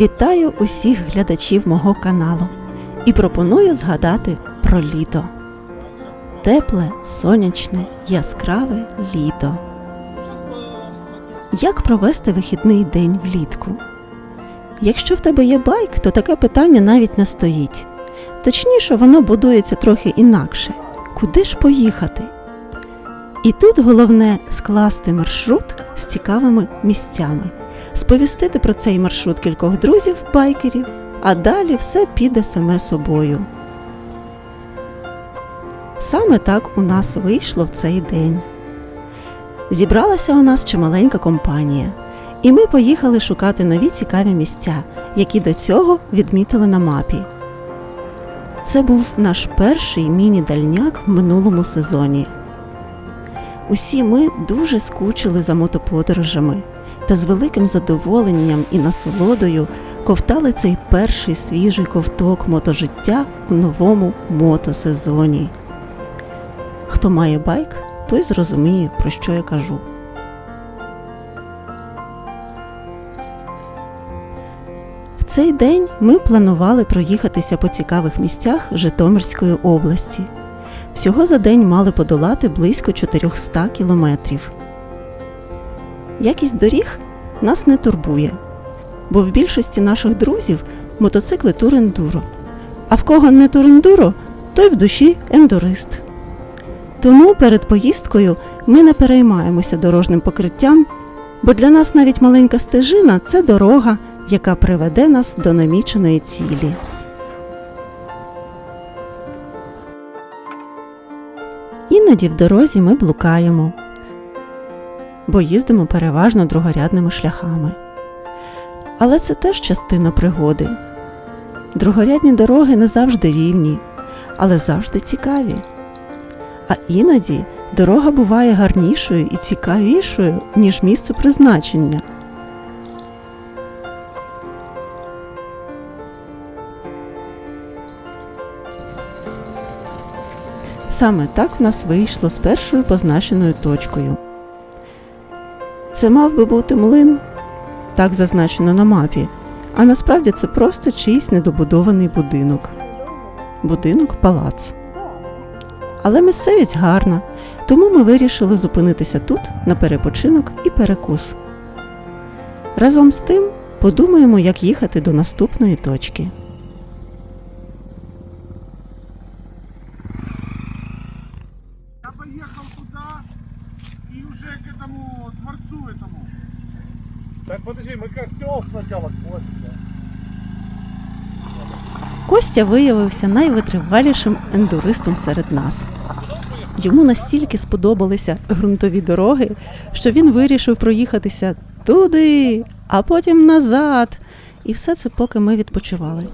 Вітаю усіх глядачів мого каналу і пропоную згадати про літо. Тепле, сонячне, яскраве літо. Як провести вихідний день влітку? Якщо в тебе є байк, то таке питання навіть не стоїть. Точніше, воно будується трохи інакше. Куди ж поїхати? І тут головне скласти маршрут з цікавими місцями, сповістити про цей маршрут кількох друзів байкерів, а далі все піде саме собою. Саме так у нас вийшло в цей день. Зібралася у нас чималенька компанія, і ми поїхали шукати нові цікаві місця, які до цього відмітили на мапі. Це був наш перший міні-дальняк в минулому сезоні. Усі ми дуже скучили за мотоподорожами та з великим задоволенням і насолодою ковтали цей перший свіжий ковток мотожиття у новому мотосезоні. Хто має байк, той зрозуміє, про що я кажу. В цей день ми планували проїхатися по цікавих місцях Житомирської області. Всього за день мали подолати близько 400 кілометрів. Якість доріг нас не турбує, бо в більшості наших друзів мотоцикли турендуро. А в кого не турендуро, той в душі ендурист. Тому перед поїздкою ми не переймаємося дорожнім покриттям, бо для нас навіть маленька стежина це дорога, яка приведе нас до наміченої цілі. Іноді в дорозі ми блукаємо, бо їздимо переважно другорядними шляхами. Але це теж частина пригоди. Другорядні дороги не завжди рівні, але завжди цікаві. А іноді дорога буває гарнішою і цікавішою, ніж місце призначення. Саме так в нас вийшло з першою позначеною точкою. Це мав би бути млин, так зазначено на мапі, а насправді це просто чийсь недобудований будинок. Будинок палац. Але місцевість гарна, тому ми вирішили зупинитися тут на перепочинок і перекус. Разом з тим подумаємо, як їхати до наступної точки. Подожди, мы костел сначала Костя. Костя виявився найвитривалішим ендуристом серед нас. Йому настільки сподобалися ґрунтові дороги, що він вирішив проїхатися туди, а потім назад. І все це поки ми відпочивали.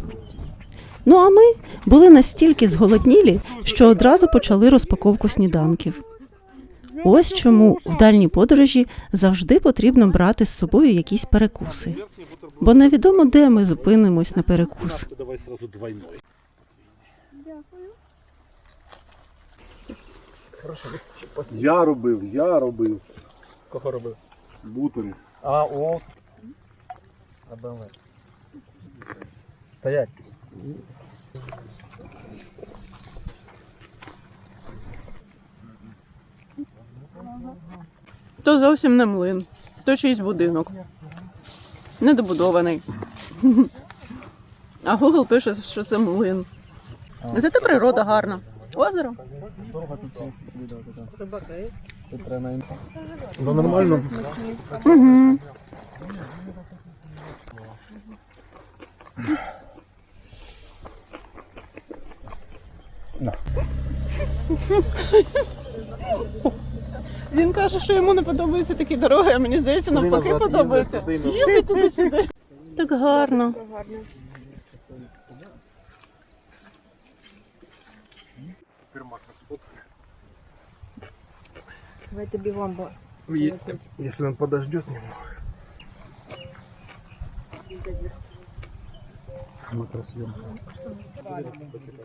Ну а ми були настільки зголоднілі, що одразу почали розпаковку сніданків. Ось чому в дальній подорожі завжди потрібно брати з собою якісь перекуси, бо невідомо, де ми зупинимось на перекус. Давай сразу двойной. Я робив, я робив. Кого робив? Бутери. А, о. А БМВ. Стоять. То зовсім не млин, то чийсь будинок. Недобудований. А Google пише, що це млин. Зате природа гарна. Озеро. Ну нормально. Угу. Він каже, що йому не подобаються такі дороги, а мені здається, навпаки подобається. Їздить туди-сюди. Так гарно. Давайте бегом, бо Если он подождет немного.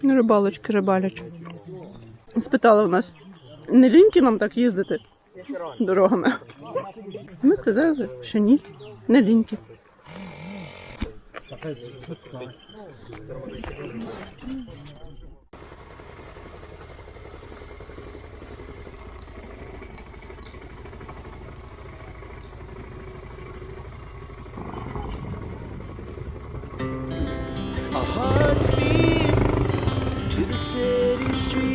Рибалочки рибалять. Спитали у нас, не ліньки нам так їздити дорогами. Ми сказали, що ні, не ліньки. Our hearts beat to the city streets.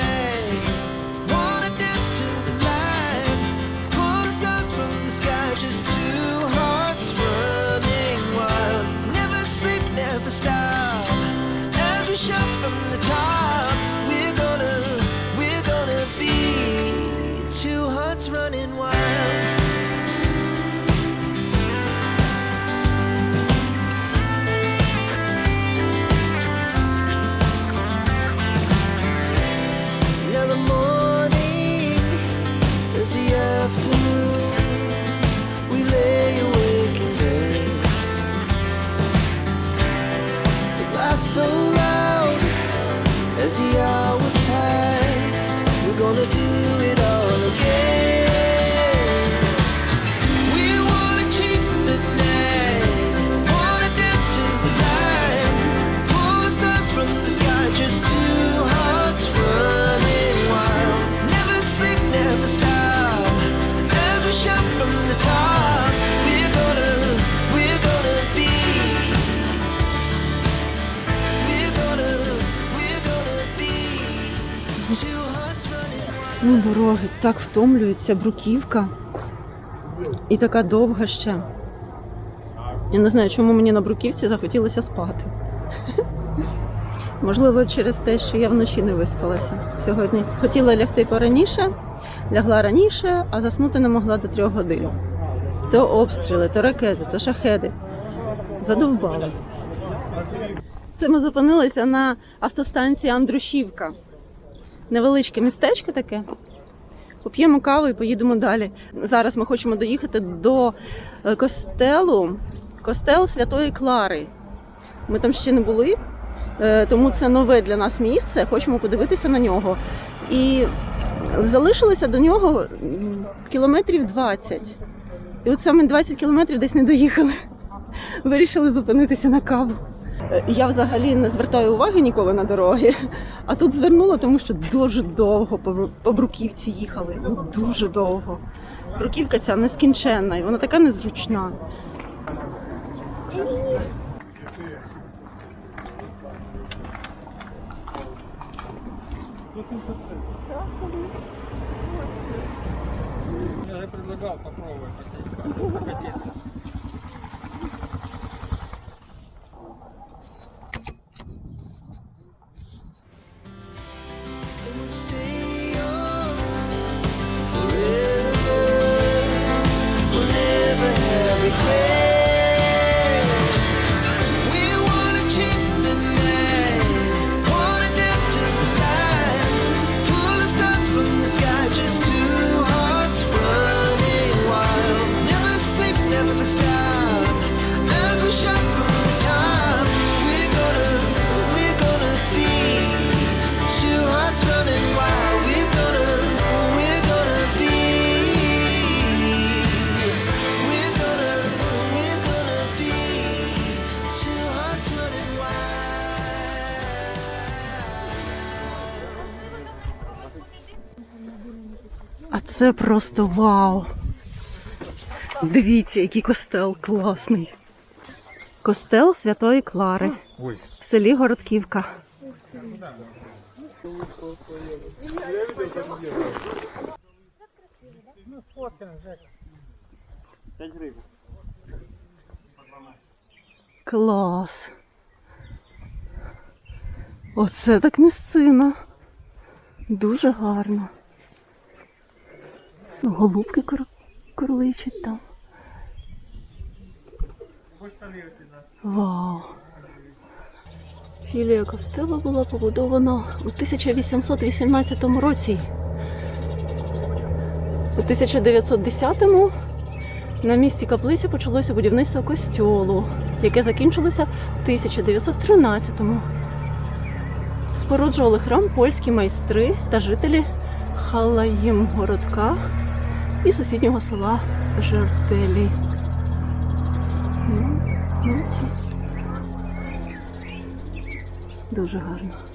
running wild. Ну, дороги так втомлюються, бруківка. І така довга ще. Я не знаю, чому мені на бруківці захотілося спати. Можливо, через те, що я вночі не виспалася сьогодні. Хотіла лягти пораніше, лягла раніше, а заснути не могла до трьох годин. То обстріли, то ракети, то шахеди. Задовбали. Це ми зупинилися на автостанції Андрушівка. Невеличке містечко таке. Поп'ємо каву і поїдемо далі. Зараз ми хочемо доїхати до е, костелу, костел Святої Клари. Ми там ще не були, е, тому це нове для нас місце. Хочемо подивитися на нього. І залишилося до нього кілометрів 20. І от саме 20 кілометрів десь не доїхали. Вирішили зупинитися на каву. Е, Я взагалі не звертаю уваги ніколи на дороги, а тут звернула, тому що дуже довго по бруківці їхали. Ну дуже довго. Бруківка ця нескінченна, і вона така незручна. Я предлагал попробовать прокатиться. And це просто вау. Дивіться, який костел класний. Костел Святої Клари в селі Городківка. Клас. Оце так місцина. Дуже гарно. Голубки кур... курличуть там. Вау. Філія Костело була побудована у 1818 році. У 1910-му на місці каплиці почалося будівництво костьолу, яке закінчилося в 1913-му. Споруджували храм польські майстри та жителі Халаїмгородка і сусіднього села Жертелі. Ну, молодці. Дуже гарно.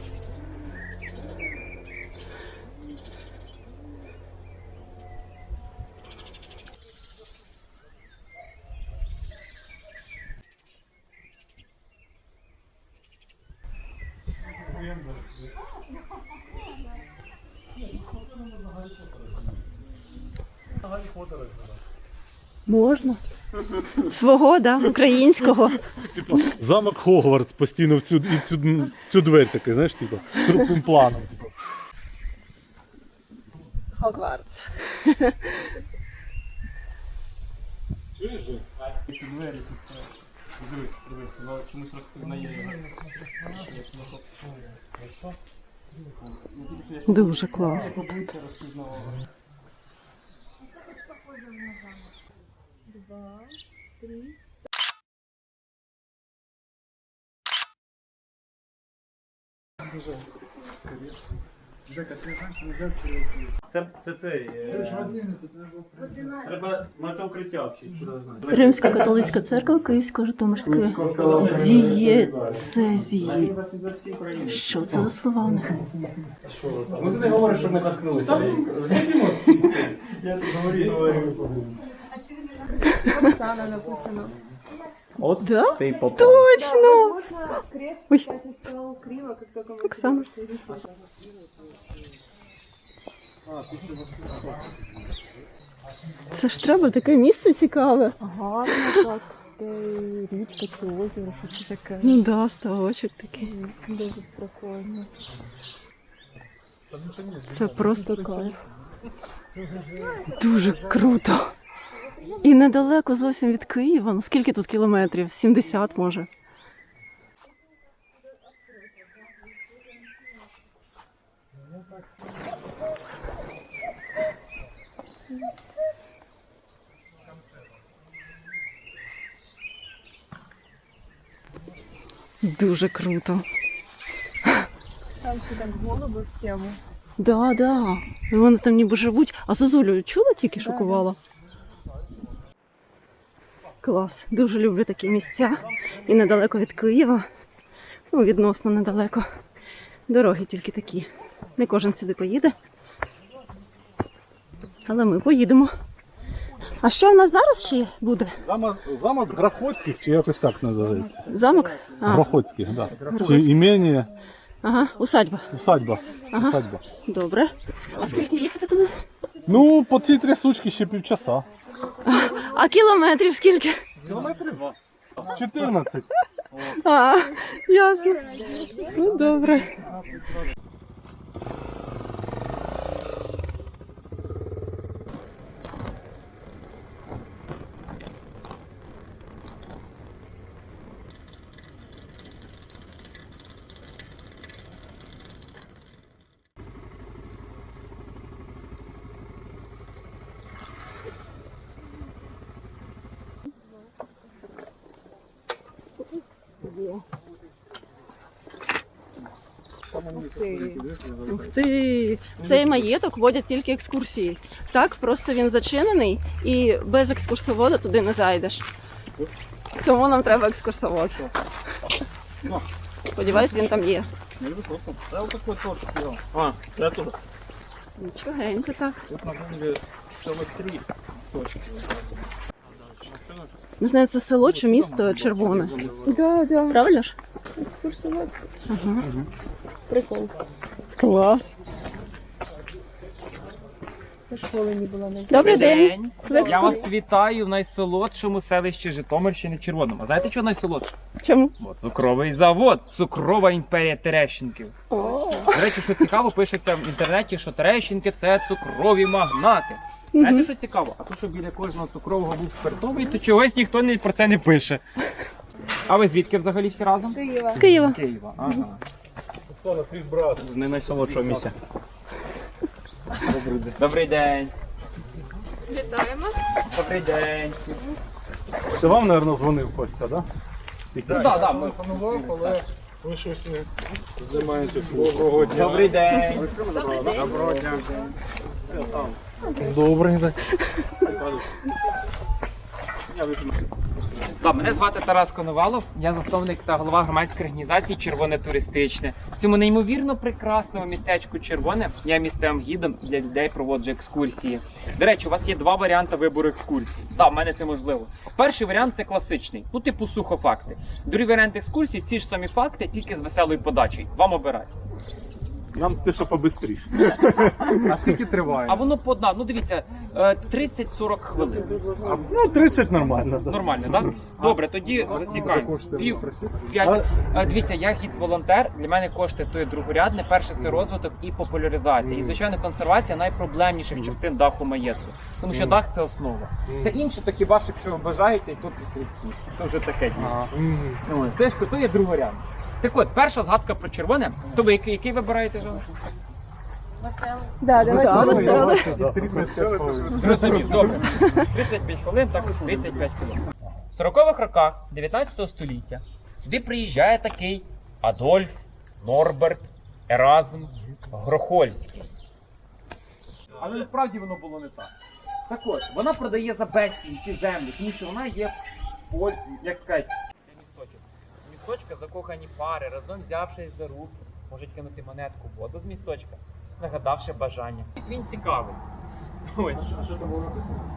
Можна. Свого, да, українського. Типу, замок Хогвартс постійно в цю, і цю, цю дверь такий, знаєш, типу, крупним планом. Типу. Хогвартс. Дуже класно. Це, це цей. Треба на це укриття вчити. Римська католицька церква Київської Житомирської дієцезії. Що це за слова у них? Ну ти не говориш, що ми закрилися. Я тут говорю, говорю. Оксана написано. Да? Ти попав. Точно! Возможно, крест, Ой. кстати, стал криво, как только мы Оксана. Це ж треба таке місце цікаве. Гарно так. Річка чи озеро, щось таке. Ну да, ставочок такий. Дуже прикольно. Це просто кайф. Дуже круто. І недалеко зовсім від Києва. Ну скільки тут кілометрів? 70 може. Дуже круто. Там ще так голуби в тему. Да, да. І вони там ніби живуть. А Зозулю чула тільки шокувала? Клас. Дуже люблю такі місця. І недалеко від Києва. Ну, відносно недалеко. Дороги тільки такі. Не кожен сюди поїде. Але ми поїдемо. А що в нас зараз ще буде? Замок, замок Грохоцьких, чи якось так називається? Замок? А, Грохоцьких, так. Да. Чи імені, ага, усадьба. усадьба. Ага. усадьба. Добре. А скільки їхати туди? Ну, по цій трясучці ще півчаса. А кілометрів скільки? Кілометрів? 14. А, ясно. Ну, добре. Ух ти! Цей маєток водять тільки екскурсії. Так, просто він зачинений і без екскурсовода туди не зайдеш. Тому нам треба екскурсовод. Сподіваюсь, він там є. Я вот такой торт съел. А, я тоже. Нічогенько так. Тут на бомбе целых три точки. Не знаю, це село чи місто червоне. Да, да. Правильно ж? Экскурсовод. Ага. Прикол. Клас. Со школи не була на Добрий день. Я вас вітаю в найсолодшому селищі Житомирщини Червоному. А знаєте, що найсолодше? Чому? Бо цукровий завод, цукрова імперія Терещенків. До речі, що цікаво, пишеться в інтернеті, що Терещенки це цукрові магнати. Знаєте, що цікаво? А то, що біля кожного цукрового був спиртовий, то чогось ніхто не, про це не пише. А ви звідки взагалі всі разом? Києва. З Києва. З Києва. Ага. З не найсолодшого місця. Добрий день. Вітаємо. Добрий день. Це вам, мабуть, дзвонив Костя, так? Ну так, так, ми але ви щось не займаєтесь. Доброго дня. Добрий день. Доброго дня. Добрий день. Так, мене звати Тарас Коновалов, я засновник та голова громадської організації Червоне туристичне. В цьому неймовірно прекрасному містечку Червоне я місцевим гідом для людей проводжу екскурсії. До речі, у вас є два варіанти вибору екскурсій. Так, в мене це можливо. Перший варіант це класичний, ну типу сухофакти. Другий варіант екскурсії ці ж самі факти, тільки з веселою подачею. Вам обирати. Нам те, що побистріше. А скільки триває? А воно по одна, ну дивіться, е, 30-40 хвилин. Ну, 30 нормально, так. Нормально, так? Добре, тоді засікаємо. Пів, просити? п'ять. Е, Дивіться, я гід-волонтер. Для мене кошти то є другорядне. Перше це розвиток і популяризація. І звичайно, консервація найпроблемніших частин даху маєтку. Тому що дах це основа. Все інше, то хіба що якщо ви бажаєте, і тут після сміх. То вже таке діло. Ну, ось, Стежко, то є другорядне. Так от, перша згадка про червоне. То ви який, який вибираєте жанр? Да, давайте веселе. 35. Зрозумів, добре. 35 хвилин, так 35 хвилин. В 40-х роках 19 століття сюди приїжджає такий Адольф, Норберт, Еразм, Грохольський. Але насправді воно було не так. Так от, вона продає за безцінь ці землі, тому що вона є поль, як сказати, це місточок. Місточка закохані пари, разом взявшись за руку, можуть кинути монетку в воду з місточка, нагадавши бажання. Він цікавий. Ой.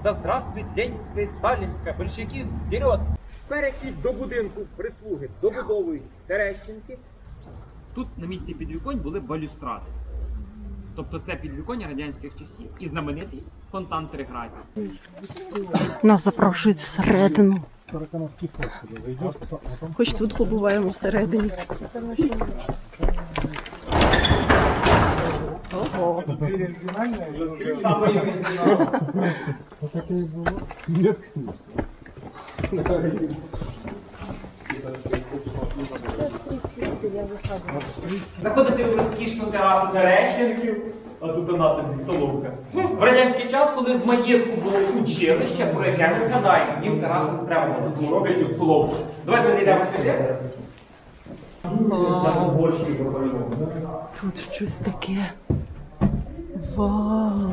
Да здравствует Ленінська і Сталінська, большевиків вперед! Перехід до будинку прислуги добудової Терещенки. Тут на місці підвіконь були балюстради. Тобто це підвіконня радянських часів і знаменитий фонтан Триграді. Нас запрошують всередину. Хоч тут побуваємо всередині. Ого. Це австрійський стиль, я висаджую. Заходити в розкішну терасу Терещенків, а тут натовпі столовка. В радянський час, коли в маєтку було училище, про яке ми згадаємо, їм терасу не треба було, роблять у столовку. Давайте зайдемо сюди. Тут щось таке. Вау.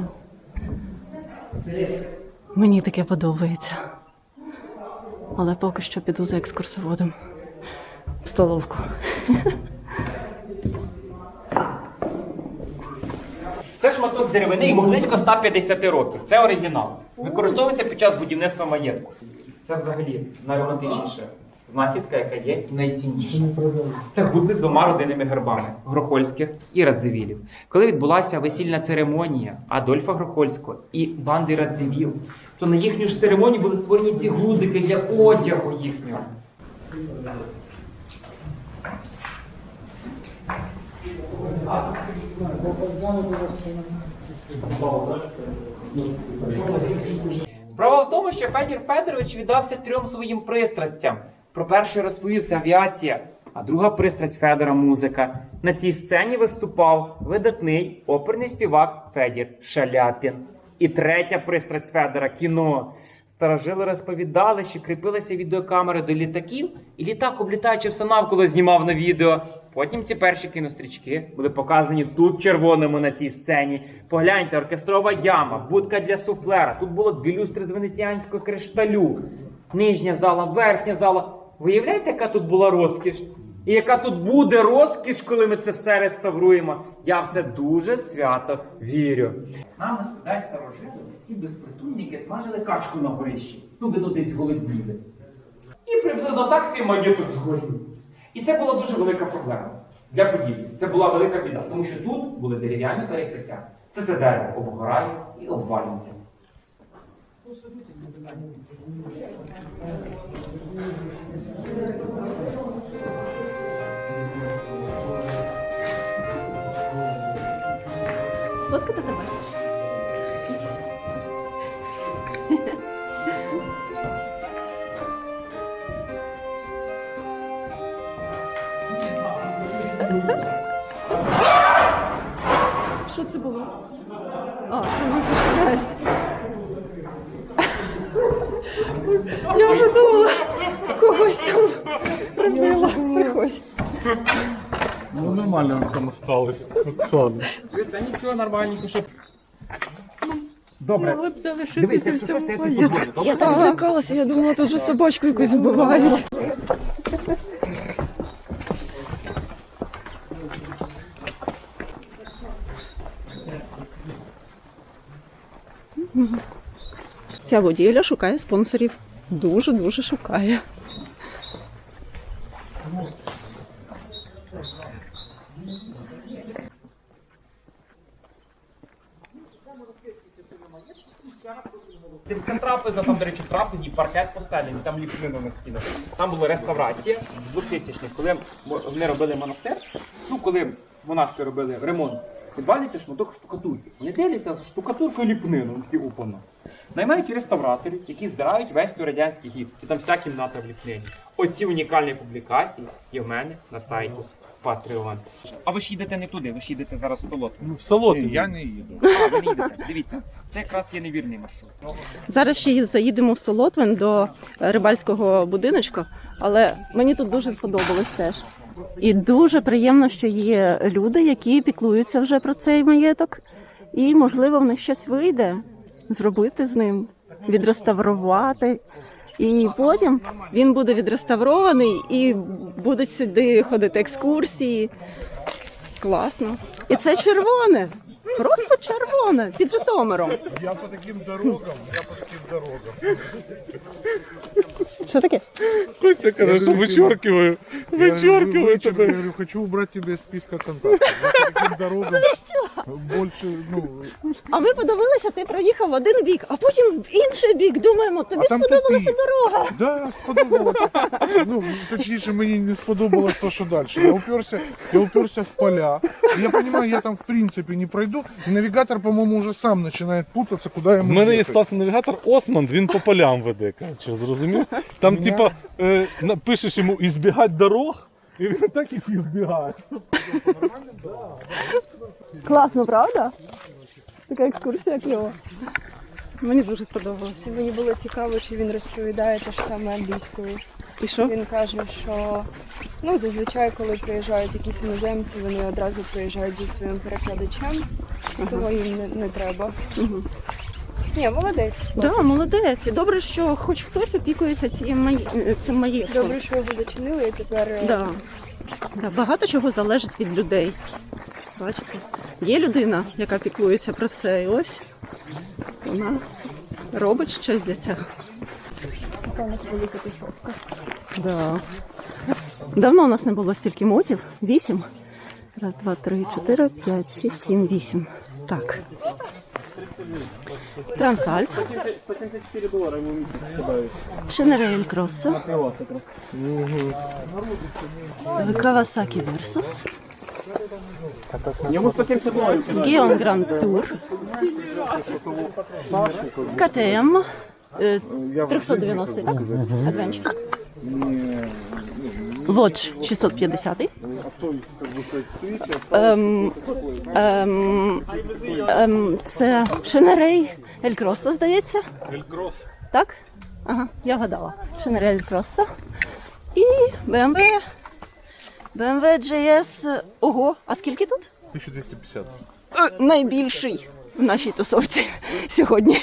Мені таке подобається. Але поки що піду за екскурсоводом. В столовку. Це шматок деревини, йому близько 150 років. Це оригінал. Використовується під час будівництва маєтку. Це взагалі найромантичніша знахідка, яка є, і найцінніша. Це гудзи з двома родинними гербами Грохольських і Радзивілів. Коли відбулася весільна церемонія Адольфа Грохольського і банди Радзивіл, то на їхню ж церемонію були створені ці гудзики для одягу їхнього. Справа в тому, що Федір Федорович віддався трьом своїм пристрастям. Про перший розповів це авіація, а друга пристрасть Федора музика. На цій сцені виступав видатний оперний співак Федір Шаляпін. І третя пристрасть Федора кіно. Старожили розповідали, що кріпилися відеокамери до літаків, і літак, облітаючи все навколо, знімав на відео. Потім ці перші кінострічки були показані тут червоному на цій сцені. Погляньте, оркестрова яма, будка для суфлера. Тут було дві люстри з венеціанського кришталю. Нижня зала, верхня зала. Виявляєте, яка тут була розкіш? І яка тут буде розкіш, коли ми це все реставруємо? Я в це дуже свято вірю. Нам розповідають старожили, ці безпритульники смажили качку на горищі. Ну, видно, десь зголодніли. І приблизно так ці цей маєток згорів. І це була дуже велика проблема для будівлі. Це була велика біда, тому що тут були дерев'яні перекриття. Це це дерево обгорає і обвалюється. Сфоткати тебе? Оксана. Та нічого нормальненько, що. Добре. Могли б залишитися в цьому то я так злякалася, я думала, тут вже собачку якусь вбивають. Ця будівля шукає спонсорів. Дуже-дуже шукає. Там трапеза, трапезі паркет постелений, там ліпнину на стінах. Там була реставрація в 2000-х, коли вони робили монастир, ну коли монашки робили ремонт, підвалюється шматок штукатурки. Вони дивляться з штукатуркою ліпнину, такі упано. Наймають реставраторів, які здирають весь той радянський гід, і там вся кімната в ліпнині. Оці унікальні публікації є в мене на сайті Patreon. А ви ж їдете не туди, ви ж їдете зараз в Солодку. Ну, в Солотві. Я не їду. А, ви не їдете. Дивіться, це якраз є невірний маршрут. Зараз ще й заїдемо в Солотвин до рибальського будиночку, але мені тут дуже сподобалось теж. І дуже приємно, що є люди, які піклуються вже про цей маєток, і можливо в них щось вийде зробити з ним, відреставрувати. І потім він буде відреставрований і будуть сюди ходити екскурсії. Класно. І це червоне. Просто червоне під Житомиром. Я по таким дорогам, я по таким дорогам. Що таке? Костя каже, що вичоркиваю. Вичоркиваю Я тебе. говорю, хочу убрать тебе из списка контактов. Я по таким дорогам больше, ну, А ми подивилися, ти проїхав в один бік, а потім в інший бік. Думаємо, тобі А там сподобалася дорога. Да, сподобалося. Ну, точніше, мені не сподобалось то, що далі. Я уперся, я уперся в поля. Я понимаю, я там в принципе не пройду. И навигатор, по-моему, уже сам начинает путаться, куда У ему мене є ехать. класний навігатор Османд, він по полям веде, коротше, зрозумів? Там, Мене- типа, е, напишеш йому ізбігати дорог, і він так їх і збігає. Класно, правда? Така екскурсія кльова. Мені дуже сподобалося. Мені було цікаво, чи він розповідає те ж саме англійською. І що? Він каже, що ну зазвичай, коли приїжджають якісь іноземці, вони одразу приїжджають зі своїм перекладачем, того їм не, не треба. Угу. Ні, молодець. Да, молодець. І Добре, що хоч хтось опікується цим, має... цим маєтком. Добре, що його зачинили, і тепер е, Да. Да, багато чого залежить від людей. Бачите, є людина, яка піклується про це, і ось вона робить щось для цього. яка у нас велика тусовка. Да. Давно у нас не було стільки мотів. Вісім. Раз, два, три, чотири, п'ять, шість, сім, вісім. Так. Трансальп. 174 долара ему кидают. Шенерель Кроссо. Вот как раз. Кавасакі Версус. Ему 170 долларов кидают. Геон Гранд Тур. КТМ. е, 390, так? Адвенчер. Watch 650. Ем, ем, ем, це Шенерей Ель Кроссо, здається. Елькрос. Так? Ага, я вгадала. Шенерей Ель Кроссо. І BMW. BMW GS. Ого, а скільки тут? 1250. Е, найбільший в нашій тусовці сьогодні.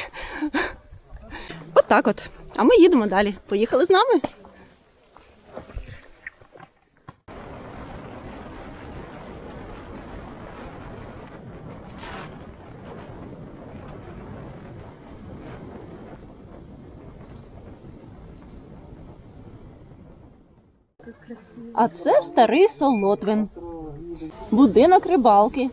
От так от. А ми їдемо далі. Поїхали з нами? А це старий Солотвин. Будинок рибалки.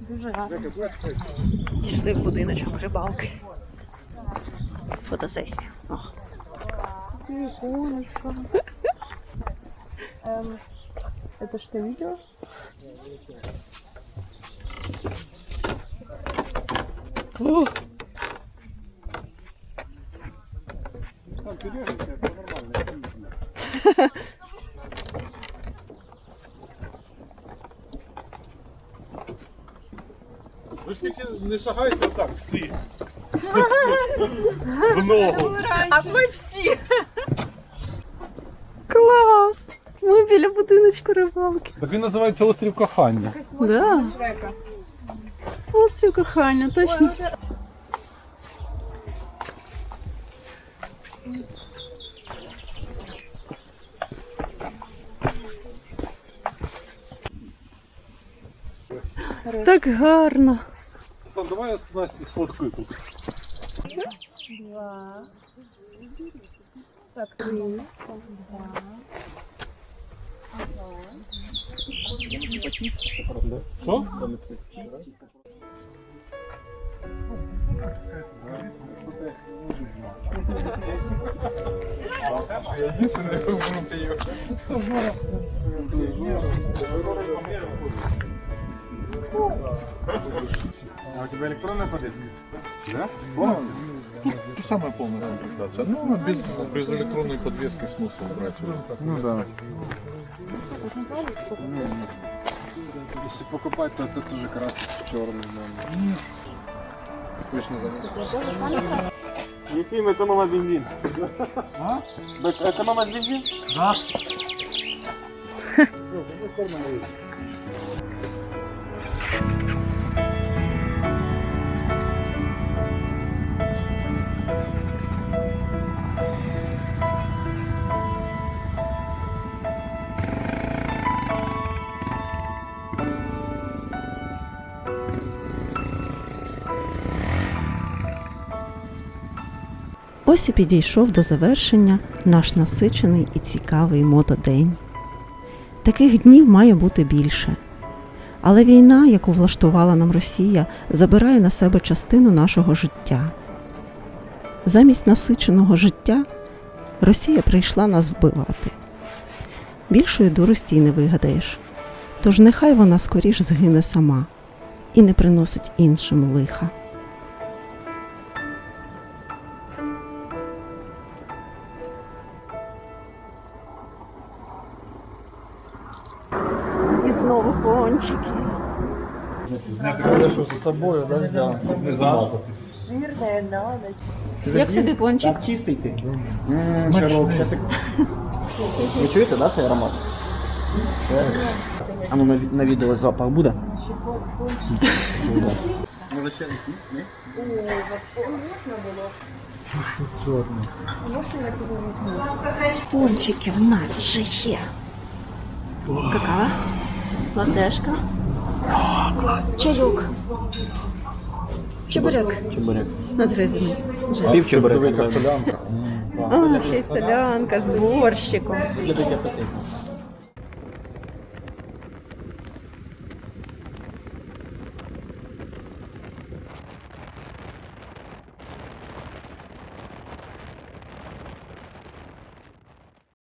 Дуже гарно. Пішли в будиночок рибалки. Фотосесія. О. Иконочка. Эм, это что, видео? Ви ж тільки не шагайте так, всі. В ногу. А ми всі. Клас! Ми біля будиночку рибалки. Так він називається острів кохання. Да. Острів кохання, точно. Так гарно. Там давай я з Насті сфоткаю тут. Що? А у тебя электронная подвеска? Да? Полностью? Ну, самая полная комплектация. Ну, а без, без электронной подвески смысл брать уже. Ну да. Если покупать, то это тоже красить в черный. Точно забыл. Ефим, это мама бензин. А? Это мама бензин? Ось і підійшов до завершення наш насичений і цікавий мотодень. Таких днів має бути більше. Але війна, яку влаштувала нам Росія, забирає на себе частину нашого життя. Замість насиченого життя Росія прийшла нас вбивати. Більшої дурості й не вигадаєш. Тож нехай вона скоріш згине сама і не приносить іншим лиха. С собой, да, взял? Не замазатись. Як тобі пончик? Так чистий ти. Шарок. Щас я- Ви чуєте, да, цей аромат? А ну на, на відео запах буде? Буде. Може ще ні? Пончики в нас вже є. Какао? Латешка? Чайок. Чебурек. Чебурек. Надрізаний. Пів чебурека. А, ще й солянка з борщиком. Таке апетитно.